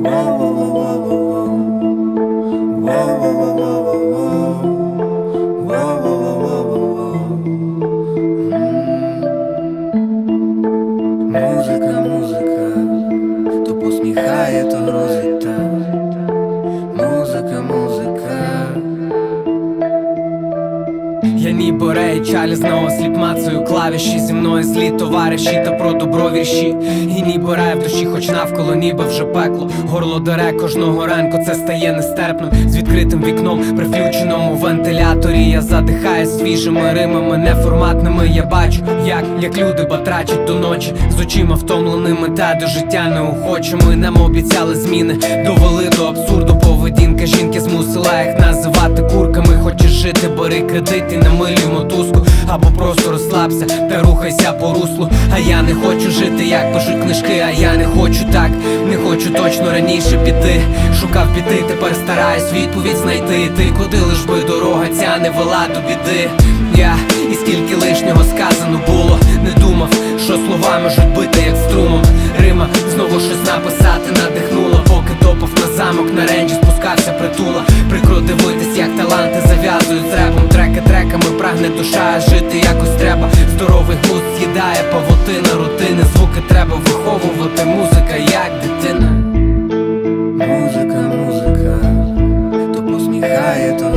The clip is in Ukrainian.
Музика, музика, то посміхає, то грозить так Музика, музика. Я ніби Рей Чарлі знову сліп мацаю клавіші зі мною злі товариші та про добро вірші І ніби рай в душі, хоч навколо ніби вже пекло. Горло дере кожного ранку, це стає нестерпно. З відкритим вікном при включеному вентиляторі. Я задихаю свіжими римами, неформатними. Я бачу, як, як люди батрачать до ночі. З очима втомленими та до життя неохочими Нам обіцяли зміни, довели до абсурду Поведінка жінки змусила їх жити, бери кредит і намилюй мотузку. Або просто розслабся та рухайся по руслу. А я не хочу жити, як пишуть книжки, а я не хочу так, не хочу точно раніше піти. Шукав піти, тепер стараюсь відповідь знайти. Ти куди лиш би дорога ця не вела до біди. Я і скільки лишнього сказано було, не думав, що слова можуть бити як струмом. Рима знову щось написати надихнула, поки топав на замок на ренджі спускався притула. Прикро дивитись, таланти зав'язують з репом Треки треками прагне душа, жити якось треба. Здоровий густ з'їдає павутина, рутини, звуки треба виховувати. Музика, як дитина. Музика, музика, то посміхає то.